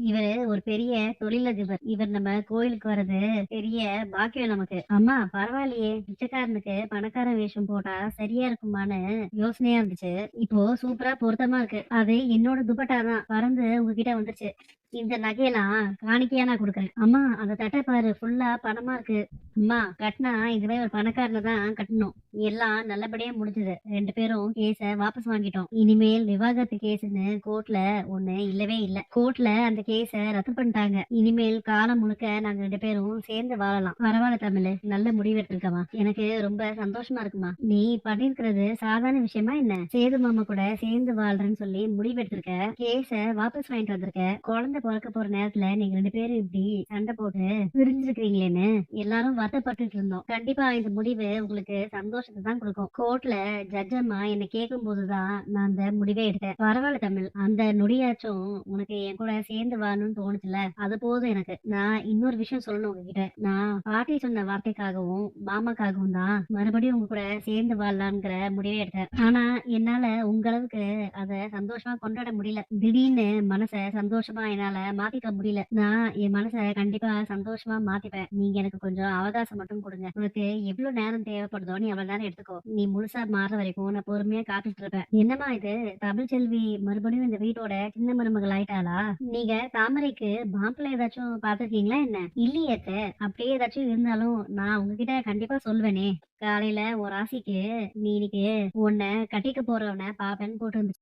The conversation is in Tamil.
இவரு ஒரு பெரிய தொழிலதிபர். இவர் நம்ம கோயிலுக்கு வர்றது பெரிய பாக்கியம் நமக்கு. அம்மா பரவாயில்லையே. பிச்சைக்காரனுக்கு பணக்காரன் வேஷம் போட்டா சரியா இருக்குமான்னு யோசனையா இருந்துச்சு. இப்போ சூப்பரா பொருத்தமா இருக்கு. அது என்னோட துப்பட்டா தான் பறந்து உங்ககிட்ட வந்துருச்சு. இந்த நகையெல்லாம் காணிக்கையா நான் கொடுக்குறேன். அம்மா அந்த தட்டை பாரு ஃபுல்லா பணமா இருக்கு. அம்மா கட்டினா இதுவே ஒரு பணக்காரனை தான் கட்டணும். எல்லாம் நல்லபடியா முடிஞ்சது. ரெண்டு பேரும் கேஸ வாபஸ் வாங்கிட்டோம். இனிமேல் விவாகரத்து கேஸ்னு கோர்ட்ல ஒண்ணு இல்லவே இல்ல. கோர்ட்ல அந்த கேஸ ரத்து பண்ணிட்டாங்க. இனிமேல் காலம் முழுக்க நாங்க ரெண்டு பேரும் சேர்ந்து வாழலாம். பரவாயில்ல தமிழ் நல்ல முடிவு எடுத்திருக்கமா எனக்கு ரொம்ப சந்தோஷமா இருக்குமா. நீ பண்ணிருக்கிறது சாதாரண விஷயமா என்ன? சேது மாமா கூட சேர்ந்து வாழ்றேன்னு சொல்லி முடிவெடுத்திருக்க கேஸ வாபஸ் வாங்கிட்டு வந்திருக்க. குழந்தை பிறக்க போற நேரத்துல நீங்க ரெண்டு பேரும் இப்படி சண்டை போட்டு பிரிஞ்சிருக்கீங்களேன்னு எல்லாரும் வருத்தப்பட்டுட்டு இருந்தோம். கண்டிப்பா இந்த முடிவு உங்களுக்கு சந்தோஷத்தை தான் கொடுக்கும். கோர்ட்ல ஜட்ஜ் அம்மா என்ன கேட்கும் போதுதான் நான் அந்த முடிவே எடுத்தேன். பரவாயில்ல தமிழ் அந்த நொடியாச்சும் உனக்கு என் கூட சேர்ந்து வாணும்னு தோணுச்சுல அது போதும் எனக்கு. நான் இன்னொரு விஷயம் சொல்லணும் உங்ககிட்ட. நான் பாட்டி சொன்ன வார்த்தைக்காகவும் மாமாக்காகவும் தான் மறுபடியும் உங்க கூட சேர்ந்து வாழலாம்ங்கிற முடிவே எடுத்தேன். ஆனா என்னால உங்க அளவுக்கு அதை சந்தோஷமா கொண்டாட முடியல. திடீர்னு மனசை சந்தோஷமா என்னால மாத்திக்க முடியல. நான் என் மனச கண்டிப்பா சந்தோஷமா மாத்திப்பேன். நீங்க எனக்கு கொஞ்சம் அவகாசம் மட்டும் கொடுங்க. உனக்கு எவ்வளவு நேரம் தேவைப்படுதோ நீ அவ்வளவு நேரம் எடுத்துக்கோ. நீ முழுசா மாற வரைக்கும் நான் பொறுமையா காத்துட்டு இருப்பேன். என்னம்மா இது? தமிழ் செல்வி மறுபடியும் இந்த வீட்டோட சின்ன மருமகள் ஆயிட்டாளா? நீங்க தாமரைக்கு மாப்பிள்ளை ஏதாச்சும் பாத்திருக்கீங்களா என்ன? இல்லையத்த அப்படியே ஏதாச்சும் இருந்தாலும் நான் உங்ககிட்ட கண்டிப்பா சொல்வேனே. காலையில ஒரு ராசிக்கு நீ இன்னைக்கு உன்னை கட்டிக்க போறவன பாப்பேன்னு போட்டு இருந்துச்சு